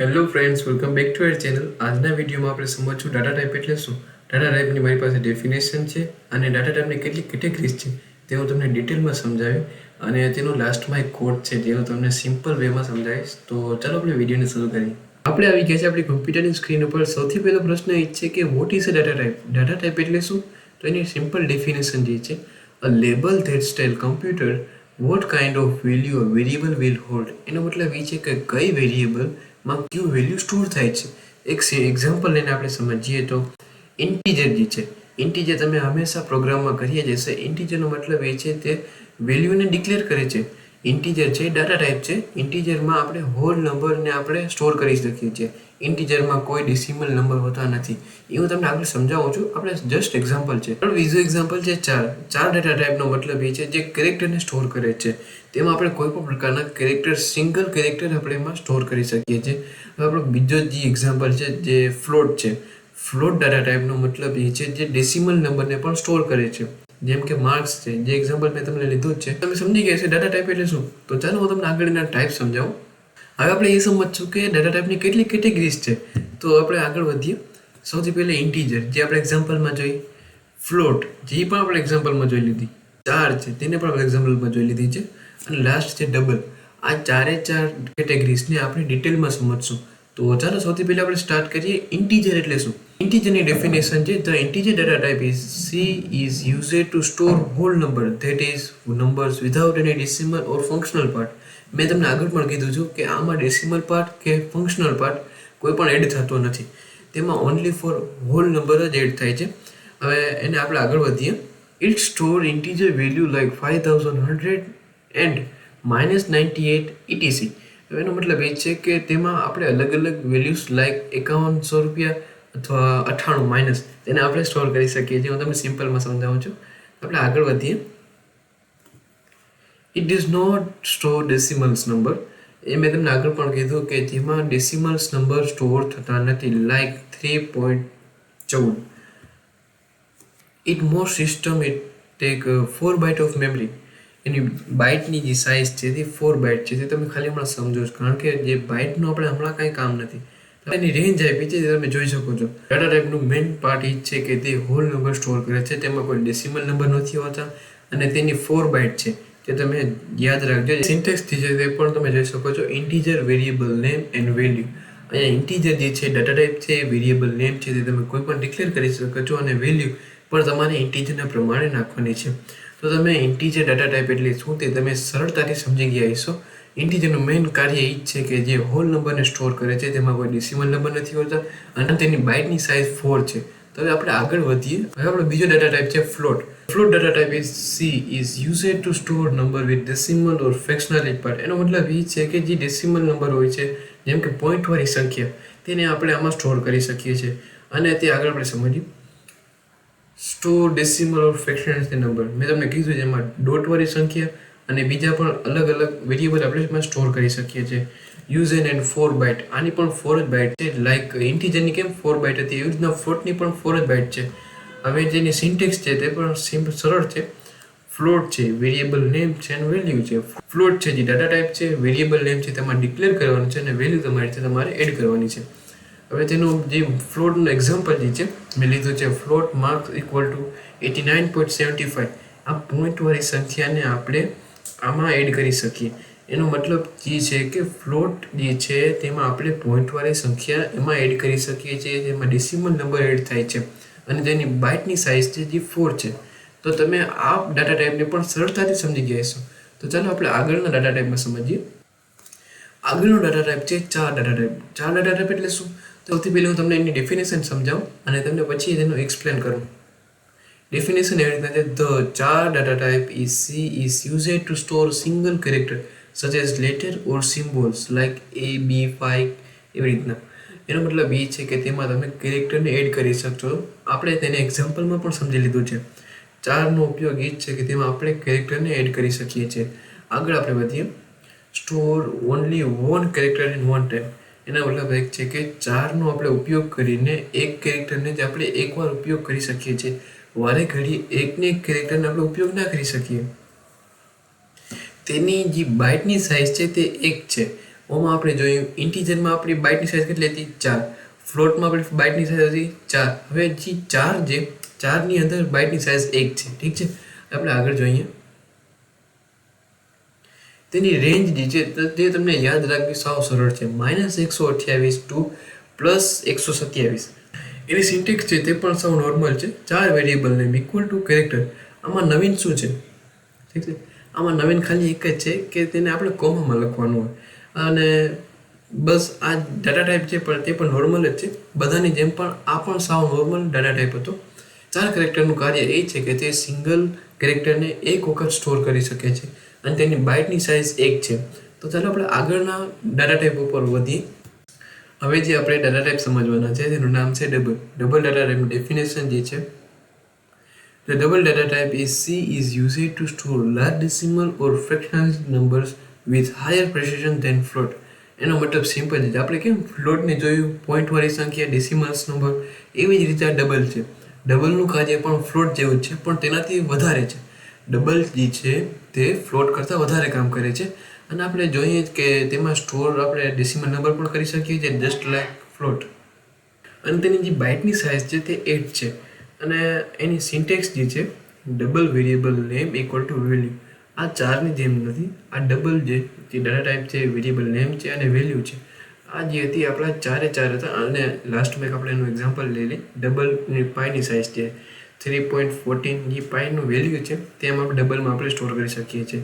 Hello friends welcome back to our channel આજના વિડીયોમાં આપણે સમજશું ડાટા ટાઈપ એટલે શું? ડાટા ટાઈપની મારી પાસે ડેફિનેશન છે અને ડાટા ટાઈપની કેટલી કેટેગરીઝ છે તે હું તમને ડિટેલમાં સમજાવી અને તેનો લાસ્ટમાં એક કોડ છે જે હું તમને સિમ્પલ વેમાં સમજાવીશ. તો ચાલો આપણે વિડીયોને શરૂ કરીએ. આપણે આવી ગયા છે આપણી કમ્પ્યુટરની સ્ક્રીન ઉપર. સૌથી પહેલો પ્રશ્ન એ છે કે what is a data type data type એટલે શું? તો એની સિમ્પલ ડેફિનેશન જે છે a label that style computer what kind of value a variable will hold એનો મતલબ એ છે કે કઈ વેરિયેબલમાં કયું વેલ્યુ સ્ટોર થાય છે? એક એક્ઝામ્પલ લઈને આપણે સમજીએ તો ઇન્ટીજર જે છે ઇન્ટીજર તમે હંમેશા પ્રોગ્રામમાં કરીએ જશે ઇન્ટીજરનો મતલબ એ છે તે વેલ્યુને ડિક્લેર કરે છે. ઇન્ટીજર છે ડાટા ટાઈપ છે, ઇન્ટીજરમાં આપણે હોલ નંબરને આપણે સ્ટોર કરી શકીએ છીએ. ઇન્ટીજરમાં કોઈ ડિસિમલ નંબર હોતા નથી. એ હું તમને આગળ સમજાવું છું. આપણે જસ્ટ એક્ઝામ્પલ છે. પણ બીજું એક્ઝામ્પલ છે, ચાર. ચાર ડેટા ટાઈપનો મતલબ એ છે જે કેરેક્ટરને સ્ટોર કરે છે. તેમાં આપણે કોઈ પણ પ્રકારના કેરેક્ટર સિંગલ કેરેક્ટર આપણે એમાં સ્ટોર કરી શકીએ છીએ. હવે આપણો બીજો જે એક્ઝામ્પલ છે જે ફ્લોટ છે. ફ્લોટ ડેટા ટાઈપનો મતલબ એ છે જે ડેસિમલ નંબરને પણ સ્ટોર કરે છે. જેમ કે માર્ક્સ છે, જે એક્ઝામ્પલ મેં તમને લીધું જ છે. તમે સમજી ગયા છે ડેટા ટાઈપ એટલે શું? તો ચાલો હું તમને આગળના ટાઈપ સમજાવું. હવે આપણે એ સમજશું કે ડેટા ટાઈપની કેટલી કેટેગરીઝ છે. તો આપણે આગળ વધીએ. સૌથી પહેલાં ઇન્ટીજર જે આપણે એક્ઝામ્પલમાં જોઈ. ફ્લોટ જે પણ આપણે એક્ઝામ્પલમાં જોઈ લીધી. ચાર છે, તેને પણ આપણે એક્ઝામ્પલમાં જોઈ લીધી છે. અને લાસ્ટ છે ડબલ આ ચારે ચાર કેટેગરીઝને આપણે ડિટેલમાં સમજશું. તો ચાલો સૌથી પહેલાં આપણે સ્ટાર્ટ કરીએ. ઇન્ટીજર એટલે શું? ઇન્ટીજરની ડેફિનેશન છે the integer data type is C is used to store whole number that is numbers without any decimal or functional part મેં તમને આગળ પણ કીધું છું કે આમાં ડેસિમલ પાર્ટ કે ફંક્શનલ પાર્ટ કોઈ પણ એડ થતો નથી. તેમાં ઓનલી ફોર હોલ નંબર જ એડ થાય છે. હવે એને આપણે આગળ વધીએ. It store integer value like five thousand hundred and minus ninety eight etc હવે એનો મતલબ એ છે કે તેમાં આપણે અલગ અલગ વેલ્યુઝ લાઈક એકાવનસો રૂપિયા અથવા અઠ્ઠાણું માઇનસ એને આપણે સ્ટોર કરી શકીએ છીએ. હું તમને સિમ્પલમાં સમજાવું છું. આપણે આગળ વધીએ. It is not store decimals number એ મેં તમને આગળ પણ કીધું કે જેમાં ડેસિમલ્સ નંબર સ્ટોર થતા નથી લાઈક થ્રી પોઈન્ટ ચૌદ. It more system it take four byte of memory એની બાઇટની જે સાઇઝ છે તે ફોર બાઇટ છે. તે તમે ખાલી હમણાં સમજો છો. કારણ કે જે બાઇટનું આપણે હમણાં કાંઈ કામ નથી. એની રેન્જ આપી છે જે તમે જોઈ શકો છો. ડાટા ટાઈપનું મેઇન પાર્ટ એ છે કે તે હોલ નંબર સ્ટોર કરે છે. તેમાં કોઈ ડેસિમલ નંબર નથી હોતા અને તેની ફોર બાઇટ છે. તે તમે યાદ રાખજો. સિન્ટેક્સથી છે તે પણ તમે જોઈ શકો છો. Integer variable name and value અહીંયા ઇન્ટીજર જે છે ડેટા ટાઈપ છે વેરિયેબલ નેમ છે, તે તમે કોઈ પણ ડિક્લેર કરી શકો છો અને વેલ્યુ પણ તમારે ઇન્ટીજરના પ્રમાણે નાખવાની છે. તો તમે ઇન્ટીજર ડેટા ટાઈપ એટલે શું તે તમે સરળતાથી સમજી ગયા હશો. ઇન્ટીજરનું મેઇન કાર્ય એ જ છે કે જે હોલ નંબરને સ્ટોર કરે છે તેમાં કોઈ ડેસિમલ નંબર નથી હોતા, અને તેની બાઇટની સાઇઝ ફોર છે. તો હવે આપણે આગળ વધીએ. હવે આપણો બીજો ડેટા ટાઈપ છે float float data type is C is used to store number with decimal or fractional part એનો મતલબ એ છે કે જે ડેસિમલ નંબર હોય છે, જેમ કે પોઈન્ટવાળી સંખ્યા, તેને આપણે આમાં સ્ટોર કરી શકીએ છીએ. અને તે આગળ આપણે સમજીએ. Store decimal or fractional number મેં તમને કીધું છે એમાં ડોટવાળી સંખ્યા અને બીજા પણ અલગ અલગ વેરિયેબલ આપણે એમાં સ્ટોર કરી શકીએ છીએ. Use an and four byte આની પણ ફોર જ બાઇટ છે. લાઈક ઇન્ટીજરની કેમ ફોર બાઇટ હતી? એવી રીતના ફ્લોટની પણ ફોર જ બાઇટ છે. હવે જેની સિન્ટેક્સ છે તે પણ સિમ્પલ સરળ છે. ફ્લોટ છે વેરિયેબલ નેમ છે અને વેલ્યુ છે. ફ્લોટ છે જે ડાટા ટાઈપ છે વેરિયેબલ નેમ છે તમારે ડિક્લેર કરવાનું છે અને વેલ્યુ તમારી છે તમારે એડ કરવાની છે. હવે તેનું જે ફ્લોટનું એક્ઝામ્પલ જે છે, મેં લીધું છે float marks equal to eighty nine point seventy five આ પોઈન્ટવાળી સંખ્યાને આપણે આમાં એડ કરી શકીએ. એનો મતલબ જે છે કે ફ્લોટ જે છે તેમાં આપણે પોઈન્ટવાળી સંખ્યા એમાં એડ કરી શકીએ છીએ, જેમાં ડેસિમલ નંબર એડ થાય છે અને તેની બાઇટની સાઇઝ છે જે ફોર છે. તો તમે આ ડાટા ટાઈપને પણ સરળતાથી સમજી ગયા છો તો ચાલો આપણે આગળના ડાટા ટાઈપમાં સમજીએ. આગળનો ડાટા ટાઈપ છે char data type char data type એટલે શું? સૌથી પહેલાં હું તમને એની ડેફિનેશન સમજાવું અને તમને પછી તેનું એક્સપ્લેન કરું. ડેફિનેશન એવી રીતના છે char data type is C is used to store single character such as letter or symbols like A B five એવી રીતના. એનો મતલબ એ છે કે તેમાં તમે કેરેક્ટરને એડ કરી શકશો. આપણે તેને એક્ઝામ્પલમાં પણ સમજી લીધું છે. ચારનો ઉપયોગ એ જ છે કે તેમાં આપણે કેરેક્ટરને એડ કરી શકીએ છીએ. આગળ આપણે વધીએ. Store only one character in one time એના મતલબ એક છે કે ચારનો આપણે ઉપયોગ કરીને એક કેરેક્ટરને જ આપણે એકવાર ઉપયોગ કરી શકીએ છીએ. વારે ઘડી એકને એક કેરેક્ટરને આપણે ઉપયોગ ના કરી શકીએ. તેની જે બાઇટની સાઇઝ છે તે એક છે. ઓમાં આપણે જોયું ઇન્ટીજરમાં આપણી બાઇટની સાઇઝ કેટલી હતી? ચાર. ફ્લોટમાં આપણી બાઇટની સાઇઝ હતી ચાર. હવે જે ચાર જે, ચારની અંદર બાઇટની સાઇઝ એક છે. ઠીક છે? આપણે આગળ જોઈએ. તેની રેન્જ જે તે તમને યાદ રાખવી સાવ સરળ છે. માઇનસ એકસો અઠ્યાવીસ ટુ પ્લસ એકસો સત્યાવીસ. એની સિન્ટેક્સ છે તે પણ સૌ નોર્મલ છે. Char variable name equal to character આમાં નવીન શું છે? ઠીક છે? આમાં નવીન ખાલી એક જ છે કે તેને આપણે કોમામાં લખવાનું હોય. અને બસ આ ડાટા ટાઈપ છે, પણ તે પણ નોર્મલ જ છે. બધાની જેમ પણ આ પણ સાવ નોર્મલ ડાટા ટાઈપ હતો. ચાર કેરેક્ટરનું કાર્ય એ છે કે તે સિંગલ કેરેક્ટરને એક વખત સ્ટોર કરી શકે છે. અને તેની બાઇટની સાઇઝ એક છે. તો ચાલો આપણે આગળના ડાટા ટાઈપ ઉપર વધીએ. હવે જે આપણે ડેટા ટાઈપ સમજવાના છે તેનું નામ છે ડબલ ડબલ ડેટા ટાઈપનું ડેફિનેશન જે છે, The double data type is C is used to store large decimal or fractional numbers with higher precision than float. એનો મતલબ સિમ્પલ છે. આપણે કેમ ફ્લોટને જોયું? પોઈન્ટવાળી સંખ્યા ડેસિમલ્સ નંબર એવી જ રીતે આ ડબલ છે. ડબલનું કાર્ય પણ ફ્લોટ જેવું જ છે, પણ તેનાથી વધારે છે. ડબલ જે છે, તે ફ્લોટ કરતાં વધારે કામ કરે છે. અને આપણે જોઈએ કે તેમાં સ્ટોર આપણે ડેસિમલ નંબર પણ કરી શકીએ છીએ જસ્ટ લાઈક ફ્લોટ અને તેની જે બાઇટની સાઇઝ છે તે એટ છે. અને એની સિન્ટેક્સ જે છે double variable name equal to value આ ચારની જેમ નથી, આ ડબલ જે ડાટા ટાઈપ છે વેરિયેબલ નેમ છે અને વેલ્યુ છે. આ જે હતી આપણા ચારે ચાર હતા, અને લાસ્ટમાં એક આપણે એનું એક્ઝામ્પલ લઈ લઈએ. ડબલ પાઈની સાઇઝ છે. થ્રી પોઈન્ટ ફોર્ટીન જે પાઈનું વેલ્યુ છે, તેમ આપણે ડબલમાં આપણે સ્ટોર કરી શકીએ છીએ.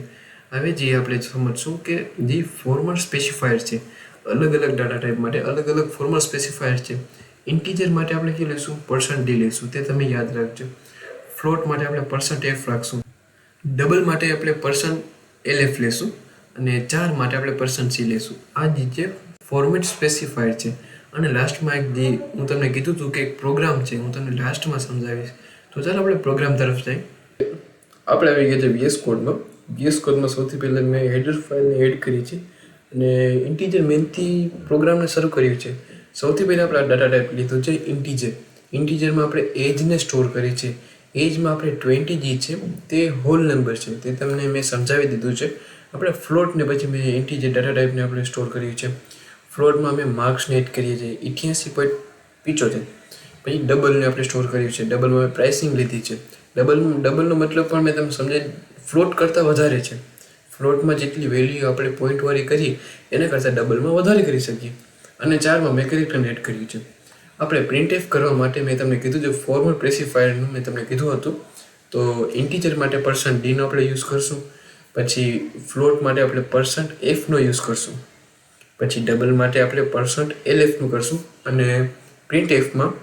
હવે જે આપણે સમજશું કે જે ફોર્મલ સ્પેસિફાયર છે, અલગ અલગ ડાટા ટાઈપ માટે અલગ અલગ ફોર્મલ સ્પેસિફાયર છે. ઇન્ટીજર માટે આપણે શું લઈશું? પર્સન્ટ ડી લઈશું. તે તમે યાદ રાખજો. ફ્લોટ માટે આપણે પર્સન્ટ એફ રાખશું. ડબલ માટે આપણે પર્સન્ટ એલ એફ લેશું અને ચાર માટે આપણે પર્સન્ટ સી લેશું આ જે ફોર્મેટ સ્પેસિફાયર છે. અને લાસ્ટમાં એક જે હું તમને કીધું હતું કે એક પ્રોગ્રામ છે, હું તમને લાસ્ટમાં સમજાવીશ. તો ચાલો આપણે પ્રોગ્રામ તરફ જઈએ. આપણે આવી ગયા છે વીએસ કોડમાં વીએસ કોડમાં સૌથી પહેલાં મેં હેડર ફાઇલને એડ કરી છે અને ઇન્ટીજર મેનથી પ્રોગ્રામને શરૂ કર્યું છે. સૌથી પહેલાં આપણે ડાટા ટાઈપ લીધું છે ઇન્ટીજર ઇન્ટીજરમાં આપણે એજને સ્ટોર કરી છે એજમાં આપણે ટ્વેન્ટી જી છે, તે હોલ નંબર છે. તે તમને મેં સમજાવી દીધું છે. આપણે ફ્લોટને પછી મેં ઇન્ટીજર ડાટા ટાઈપને આપણે સ્ટોર કર્યું છે. ફ્લોટમાં અમે માર્ક્સને એડ કરીએ છીએ. ઇઠ્યાસી પોઈન્ટ પીચોતેર. પછી ડબલને આપણે સ્ટોર કર્યું છે. ડબલમાં પ્રાઇસિંગ લીધી છે. ડબલ ડબલનો મતલબ પણ મેં તમને સમજાય ફ્લોટ કરતાં વધારે છે. ફ્લોટમાં જેટલી વેલ્યુ આપણે પોઈન્ટવાળી કરીએ, એના કરતાં ડબલમાં વધારે કરી શકીએ. અને ચારમાં મેં કેરેક્ટરને એડ કર્યું છે? આપણે પ્રિન્ટ એફ કરવા માટે મેં તમને કીધું છે ફોર્મલ પ્રેસિફાયરનું મેં તમને કીધું હતું. તો ઇન્ટીજર માટે પર્સન્ટ ડીનો આપણે યુઝ કરશું. પછી ફ્લોટ માટે આપણે પર્સન્ટ એફનો યુઝ કરશું. પછી ડબલ માટે આપણે પર્સન્ટ એલ એફનું કરશું. અને પ્રિન્ટ એફમાં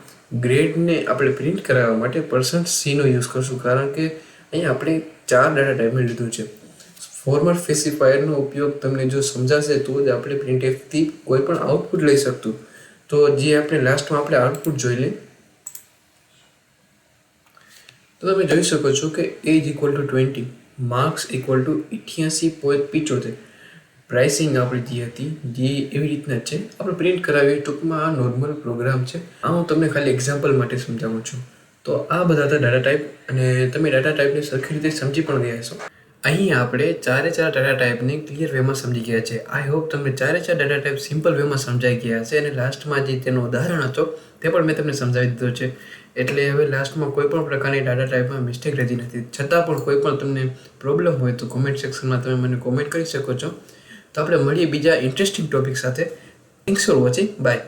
ગ્રેડને આપણે પ્રિન્ટ કરાવવા માટે પર્સન્ટ સીનો યુઝ કરશું. કારણ કે અહીંયા આપણે ચાર ડાટા ટાઈપને લીધું છે. ફોર્મર સ્પેસિફાયરનો ઉપયોગ તમને જો સમજાશે તો જ આપણે પ્રિન્ટએફથી કોઈ પણ આઉટપુટ લઈ શકતું. તો જે આપણે લાસ્ટમાં આપણે આઉટપુટ જોઈ લઈએ. તો તમે જોઈ શકો છો કે age equal to twenty marks equal to અઠ્યાસી પોઈન્ટ પિચોતેર. પ્રાઇસિંગ આપણી જે હતી, જે એવી રીતના છે. આપણે પ્રિન્ટ કરાવીએ ટૂંકમાં આ નોર્મલ પ્રોગ્રામ છે. આ હું તમને ખાલી એક્ઝામ્પલ માટે સમજાવું છું. તો આ બધા હતા ડાટા ટાઈપ અને તમે ડાટા ટાઈપને સરખી રીતે સમજી પણ ગયા છો અહીં આપણે ચારે ચાર ડાટા ટાઈપને ક્લિયર વેમાં સમજી ગયા છે. આઈ હોપ તમને ચારે ચાર ડાટા ટાઈપ સિમ્પલ વેમાં સમજાઈ ગયા છે અને લાસ્ટમાં જે તેનો ઉદાહરણ હતો, તે પણ મેં તમને સમજાવી દીધો છે. એટલે હવે લાસ્ટમાં કોઈ પણ પ્રકારની ડાટા ટાઈપમાં મિસ્ટેક રહેતી નથી. છતાં પણ કોઈ પણ તમને પ્રોબ્લેમ હોય તો કોમેન્ટ સેક્શનમાં તમે મને કોમેન્ટ કરી શકો છો. તો આપણે મળીએ બીજા ઇન્ટરેસ્ટિંગ ટોપિક સાથે. Thanks for watching bye